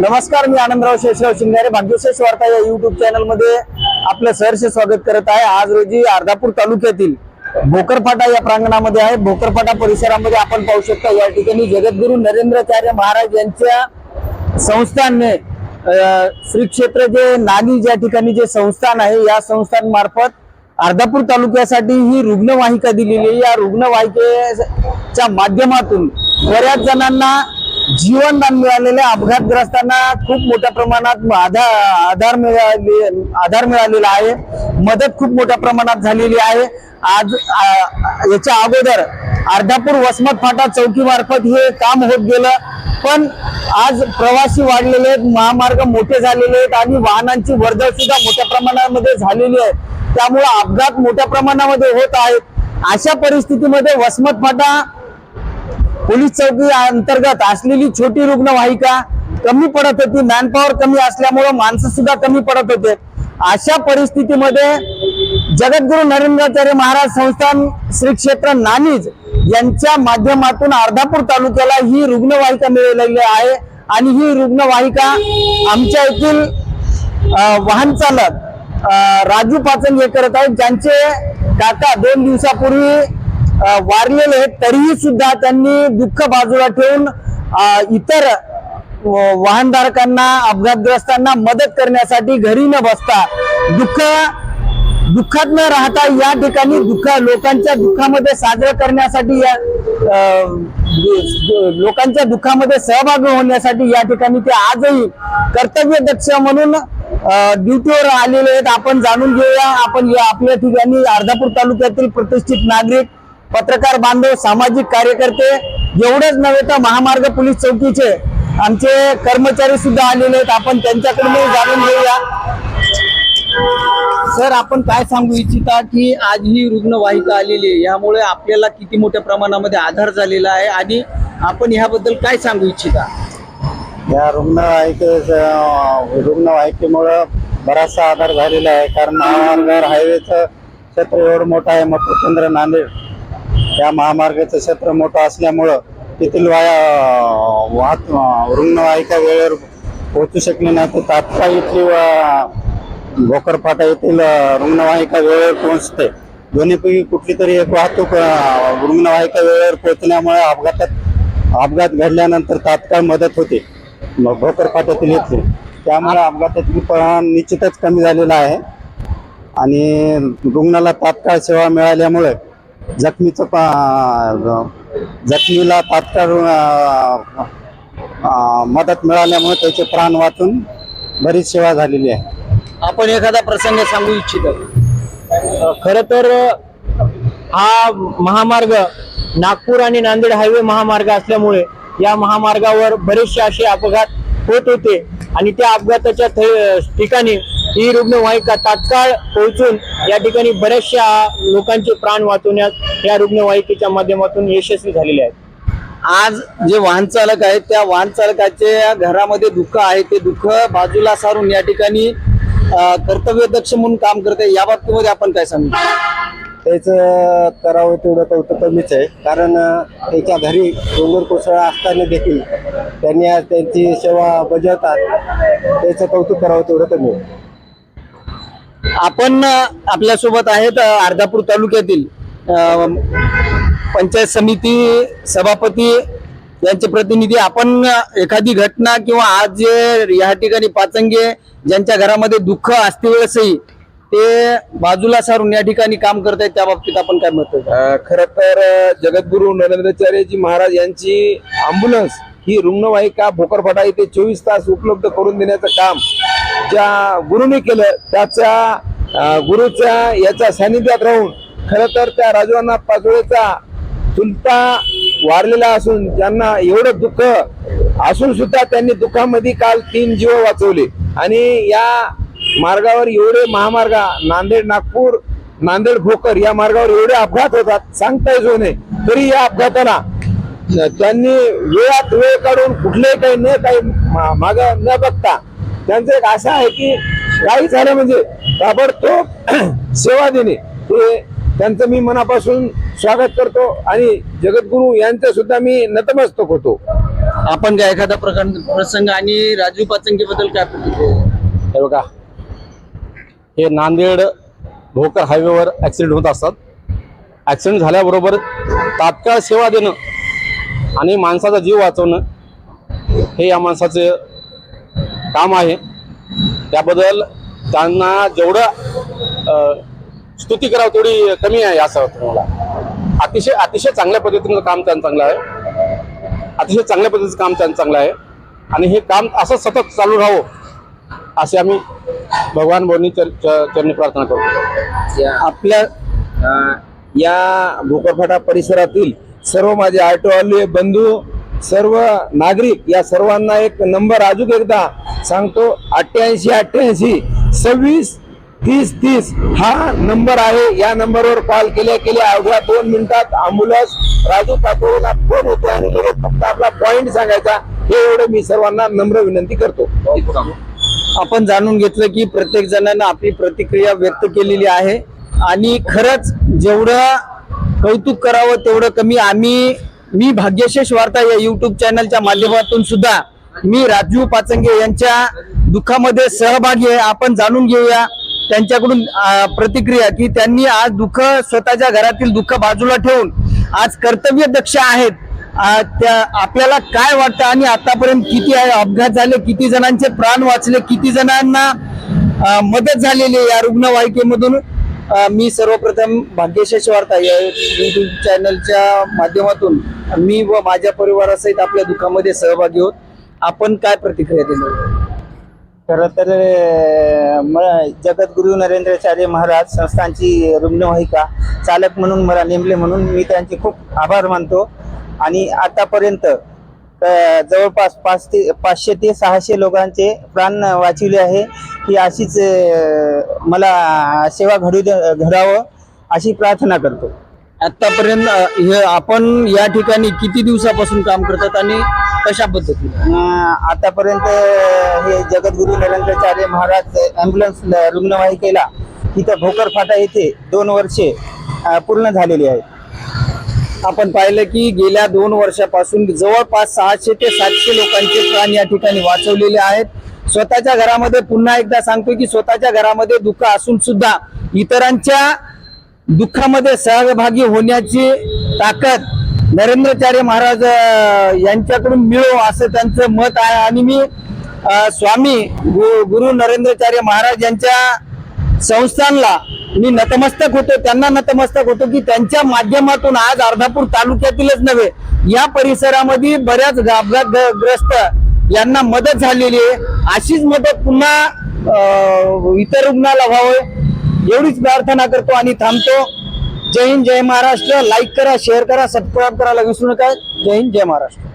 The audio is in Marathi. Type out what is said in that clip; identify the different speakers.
Speaker 1: नमस्कार मी आनंदराव शेषराव शिंगारे भाग्यशेष वार्ता या युट्यूब चॅनलमध्ये आपलं सहर्ष स्वागत करत आहे. आज रोजी अर्धापूर तालुक्यातील भोकरफाटा या प्रांगणामध्ये आहे. भोकरफाटा परिसरामध्ये आपण पाहू शकता या ठिकाणी जगद्गुरु नरेंद्राचार्य महाराज यांच्या संस्थानने श्री क्षेत्र जे नानी ज्या ठिकाणी जे संस्थान आहे या संस्थान मार्फत अर्धापूर तालुक्यासाठी ही रुग्णवाहिका दिलेली आहे. या रुग्णवाहिकेच्या माध्यमातून बऱ्याच जणांना जीवनदान मिळालेले अपघातग्रस्तांना खूप मोठ्या प्रमाणात आधार आधार मिळाले आधार मिळालेला आहे. मदत खूप मोठ्या प्रमाणात झालेली आहे. आज याच्या अगोदर अर्धापूर वसमत फाटा चौकी मार्फत हे काम होत गेलं. पण आज प्रवासी वाढलेले आहेत महामार्ग मोठे झालेले आहेत आणि वाहनांची वर्दळ सुद्धा मोठ्या प्रमाणामध्ये झालेली आहे. त्यामुळे अपघात मोठ्या प्रमाणामध्ये होत आहेत. अशा परिस्थितीमध्ये वसमत फाटा पोलीस चौकी अंतर्गत असलेली छोटी रुग्णवाहिका कमी पडत होती. मॅनपॉवर कमी असल्यामुळं माणसं सुद्धा कमी पडत होते. अशा परिस्थितीमध्ये जगद्गुरु नरेंद्राचार्य महाराज संस्थान श्री क्षेत्र नानीज यांच्या माध्यमातून अर्धापूर तालुक्याला ही रुग्णवाहिका मिळालेली आहे आणि ही रुग्णवाहिका आमच्या येथील वाहन चालक राजू पाचन हे करत आहेत ज्यांचे काका दोन दिवसापूर्वी वारलेले आहेत तरीही सुद्धा त्यांनी दुःख बाजूला ठेवून इतर वाहनधारकांना अपघातग्रस्तांना मदत करण्यासाठी घरी न बसता दुःख दुःखात न राहता या ठिकाणी दुःख लोकांच्या दुःखामध्ये साजरं करण्यासाठी या लोकांच्या दुःखामध्ये सहभागी होण्यासाठी या ठिकाणी ते आजही कर्तव्य दक्ष म्हणून ड्युटीवर आलेले आहेत. आपण जाणून घेऊया. आपण या आपल्या ठिकाणी अर्धापूर तालुक्यातील प्रतिष्ठित नागरिक पत्रकार बांधव सामाजिक कार्यकर्ते एवढेच नव्हे तर महामार्ग पोलीस चौकीचे आमचे कर्मचारी सुद्धा आलेले आहेत. आपण त्यांच्याकडून जाणून घेऊया. सर आपण काय सांगू इच्छिता की आज ही रुग्णवाहिका आलेली आहे. यामुळे आपल्याला किती मोठ्या प्रमाणामध्ये आधार झालेला आहे आणि आपण ह्याबद्दल काय सांगू इच्छिता?
Speaker 2: या रुग्णवाहिके रुग्णवाहिकेमुळं बराचसा आधार झालेला आहे. कारण महामार्ग हायवेचं क्षेत्र एवढं मोठं आहे. मथुरचंद्र नांदेड या महामार्गाचं क्षेत्र मोठं असल्यामुळं तेथील वाया वाहत रुग्णवाहिका वेळेवर पोहोचू शकली नाही. तर तात्काळ इथली वा- भोकरपाटा येथील रुग्णवाहिका वेळेवर पोहोचते. दोन्हीपैकी कुठली तरी एक वाहतूक रुग्णवाहिका वेळेवर पोहोचण्यामुळे अपघातात अपघात घडल्यानंतर तात्काळ मदत होते. मग भोकर त्यामुळे अपघातातील प्रमाण निश्चितच कमी झालेलं आहे. आणि रुग्णाला तात्काळ सेवा मिळाल्यामुळे जखमीचं पा- जखमीला तात्काळ मदत मिळाल्यामुळे त्याचे प्राण वाचून बरीच सेवा झालेली आहे.
Speaker 1: आपण एखादा प्रसंग सांगू इच्छित. खर तर हा महामार्ग नागपूर आणि नांदेड हायवे महामार्ग असल्यामुळे या महामार्गावर बरेचसे असे अपघात होत होते आणि त्या अपघाताच्या ठिकाणी ही रुग्णवाहिका तात्काळ पोहोचून या ठिकाणी बऱ्याचशा लोकांचे प्राण वाचवण्यात या रुग्णवाहिकेच्या माध्यमातून यशस्वी झालेले आहेत. आज जे वाहन चालक आहेत त्या वाहन चालकाच्या घरामध्ये दुःख आहे. ते दुःख बाजूला सारून या ठिकाणी अं, कर्तव्यदक्ष म्हणून काम करत आहे. या बाबतीमध्ये आपण काय सांगू?
Speaker 2: त्याचं करावं तेवढं कौतुक कमीच आहे. कारण त्याच्या घरी डोंगर कोसळा असताना देखील त्यांनी आज त्यांची सेवा बजावतात. त्याचं कौतुक करावं तेवढं कमी आहे.
Speaker 1: आपण आपल्यासोबत आहेत अर्धापूर तालुक्यातील पंचायत समिती सभापती यांचे प्रतिनिधी. आपण एखादी घटना किंवा आज जे या ठिकाणी पाचंगे ज्यांच्या घरामध्ये दुःख असते वेळेसही ते बाजूला सारून या ठिकाणी काम करत आहेत त्या बाबतीत आपण काय म्हणतो
Speaker 3: खर खरं तर जगद्गुरु नरेंद्रचार्यजी महाराज यांची अँब्युलन्स ही रुग्णवाहिका भोकरफाटा येथे चोवीस तास उपलब्ध करून देण्याचं काम ज्या गुरुने केलं त्याच्या गुरुच्या याच्या सानिध्यात राहून खरं तर त्या राजवाना पाचोळेचा चुलता वारलेला असून ज्यांना एवढं दुःख असून सुद्धा त्यांनी दुःखामध्ये काल तीन जीव वाचवले. आणि या मार्गावर एवढे महामार्ग नांदेड नागपूर नांदेड भोकर या मार्गावर एवढे अपघात होतात सांगता येतो नये. तरी या अपघाताला त्यांनी वेळात वेळ काढून कुठलेही काही न काही माग न बघता त्यांचं एक आशा आहे की काही झालं म्हणजे ताबडतोब सेवा देणे. हे त्यांचं मी मनापासून स्वागत करतो आणि जगद्गुरू यांचं सुद्धा मी नतमस्तक होतो.
Speaker 1: आपण काय एखादा प्रकरण प्रसंग आणि राजू पाचंगी बद्दल काय?
Speaker 4: हे बघा हे नांदेड भोकर हायवेवर ॲक्सिडेंट होत असतात. ॲक्सिडेंट झाल्याबरोबर तात्काळ सेवा देणं आणि माणसाचा जीव वाचवणं हे या माणसाचं काम आहे. त्याबद्दल त्यांना जेवढं स्तुती करावं तेवढी कमी आहे असं वाटतं मला. अतिशय अतिशय चांगल्या पद्धतीनं काम त्यांचं चांगलं आहे. अतिशय चांगल्या पद्धतीचं काम त्यांचं चांगलं आहे. आणि हे काम असं सतत चालू राहावं असे आम्ही भगवान च- चरणी प्रार्थना करतो.
Speaker 3: या
Speaker 1: आपल्या
Speaker 3: या भोकरफाटा परिसरातील सर्व माझे ऑटोवाले बंधू सर्व नागरिक या सर्वांना एक नंबर अजून एकदा सांगतो अठ्ठ्याऐंशी अठ्ठ्याऐंशी सव्वीस तीस तीस हा नंबर आहे. या नंबरवर कॉल केल्या केल्या अवघ्या दोन मिनिटात अँब्युलन्स राजू पाटोळेला फोन होतो आणि लगेच फक्त आपला पॉइंट सांगायचा. हे एवढं मी सर्वांना नम्र विनंती करतो.
Speaker 1: आपण जाणून घेतलं की प्रत्येक जणांना आपली प्रतिक्रिया व्यक्त केलेली आहे. आणि खरंच जेवढं कौतुक करावं तेवढं कमी. आम्ही मी भाग्यशेष वार्ता या युट्यूब चॅनलच्या माध्यमातून सुद्धा मी राजू पाचंगे यांच्या दुःखामध्ये सहभागी आहे. आपण जाणून घेऊया त्यांच्याकडून प्रतिक्रिया की त्यांनी आज दुःख स्वतःच्या घरातील दुःख बाजूला ठेवून आज कर्तव्य दक्ष आहेत. त्या आपल्याला काय वाटतं आणि आतापर्यंत किती आहे? अपघात झाले किती जणांचे प्राण वाचले किती जणांना मदत झालेली आहे या रुग्णवाहिकेमधून? मी सर्वप्रथम भाग्यशेष वार्ता या युट्यूब चॅनलच्या माध्यमातून मी व माझ्या परिवारासहित आपल्या दुःखामध्ये सहभागी होत. आपण काय प्रतिक्रिया देणार?
Speaker 5: खरं तर म- जगद्गुरु नरेंद्राचार्य महाराज संस्थांची रुग्णवाहिका चालक म्हणून मला नेमले म्हणून मी त्यांचे खूप आभार मानतो. आणि आतापर्यंत अं, जवळपास पाच ते पाचशे ते सहाशे लोकांचे प्राण वाचविले आहे. ही अशीच अं, मला सेवा घडू दे- घडावं अशी प्रार्थना करतो.
Speaker 1: आतापर्यंत अ, हे आपण या ठिकाणी किती दिवसापासून काम करतात आणि कशा पद्धतीने?
Speaker 5: अं, आतापर्यंत हे जगद्गुरु नरेंद्राचार्य महाराज ॲम्ब्युलन्स रुग्णवाहिकेला इथं भोकर फाटा येथे दोन वर्षे अं, पूर्ण झालेली आहेत.
Speaker 1: आपण पाहिलं की गेल्या दोन वर्षापासून जवळपास सहाशे ते सातशे लोकांचे प्राण या ठिकाणी वाचवलेले आहेत. स्वतःच्या घरामध्ये पुन्हा एकदा सांगतो की स्वतःच्या घरामध्ये दुःख असून सुद्धा इतरांच्या दुःखामध्ये सहभागी होण्याची ताकद नरेंद्रचार्य महाराज यांच्याकडून मिळो असं त्यांचं मत आहे. आणि मी स्वामी गु- गुरु नरेंद्रचार्य महाराज यांच्या संस्थानला मी नतमस्तक होतो. त्यांना नतमस्तक होतो की त्यांच्या माध्यमातून आज अर्धापूर तालुक्यातीलच नव्हे या परिसरामध्ये बऱ्याच अपघातग्रस्त यांना मदत झालेली आहे. अशीच मदत पुन्हा इतर रुग्णाला व्हावं एवढीच प्रार्थना करतो आणि थांबतो. जय हिंद जय महाराष्ट्र. लाईक करा शेअर करा सबस्क्राईब करायला विसरू नका जय हिंद जय महाराष्ट्र.